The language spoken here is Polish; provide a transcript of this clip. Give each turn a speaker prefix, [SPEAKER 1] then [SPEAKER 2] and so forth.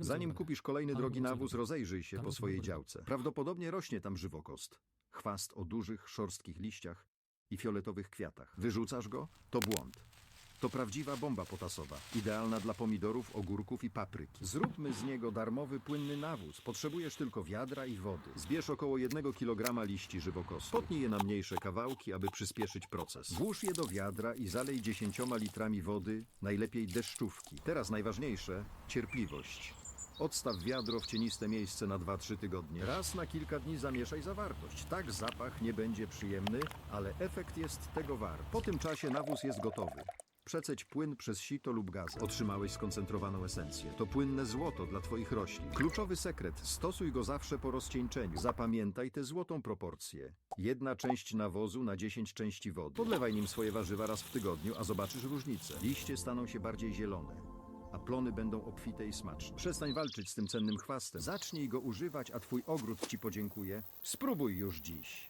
[SPEAKER 1] Zanim kupisz kolejny drogi nawóz, rozejrzyj się po swojej działce. Prawdopodobnie rośnie tam żywokost. Chwast o dużych, szorstkich liściach i fioletowych kwiatach. Wyrzucasz go? To błąd. To prawdziwa bomba potasowa, idealna dla pomidorów, ogórków i papryki. Zróbmy z niego darmowy, płynny nawóz. Potrzebujesz tylko wiadra i wody. Zbierz około 1 kg liści żywokostu. Potnij je na mniejsze kawałki, aby przyspieszyć proces. Włóż je do wiadra i zalej 10 litrami wody, najlepiej deszczówki. Teraz najważniejsze cierpliwość. Odstaw wiadro w cieniste miejsce na 2-3 tygodnie. Raz na kilka dni zamieszaj zawartość. Tak zapach nie będzie przyjemny, ale efekt jest tego wart. Po tym czasie nawóz jest gotowy. Przeceć płyn przez sito lub gaz. Otrzymałeś skoncentrowaną esencję. To płynne złoto dla Twoich roślin. Kluczowy sekret. Stosuj go zawsze po rozcieńczeniu. Zapamiętaj tę złotą proporcję. Jedna część nawozu na 10 części wody. Podlewaj nim swoje warzywa raz w tygodniu, a zobaczysz różnicę. Liście staną się bardziej zielone a plony będą obfite i smaczne. Przestań walczyć z tym cennym chwastem. Zacznij go używać, a twój ogród ci podziękuje. Spróbuj już dziś.